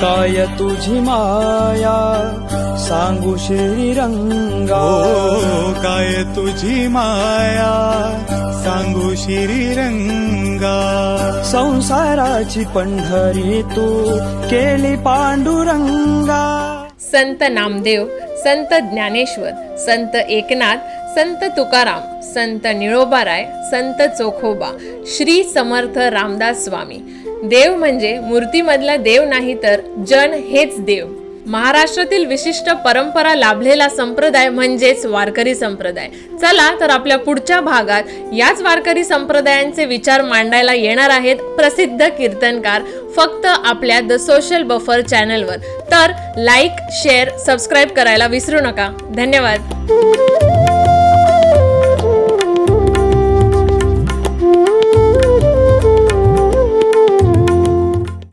काय तुझी माया सांगू श्रीरंगा. हो काय तुझी माया सांगू श्रीरंगा. संसाराची पंढरी तू केली पांडुरंगा. संत नामदेव संत ज्ञानेश्वर संत एकनाथ संत तुकाराम संत निळोबाराय संत चोखोबा श्री समर्थ रामदास स्वामी देव म्हणजे मूर्तीमधला देव नाही तर जन हेच देव. महाराष्ट्रातील विशिष्ट परंपरा लाभलेला संप्रदाय म्हणजेच वारकरी संप्रदाय. चला तर आपल्या पुढच्या भागात याच वारकरी संप्रदायांचे विचार मांडायला येणार आहेत प्रसिद्ध कीर्तनकार फक्त आपल्या द सोशल बफर चॅनलवर तर लाईक शेअर सबस्क्राईब करायला विसरू नका. धन्यवाद.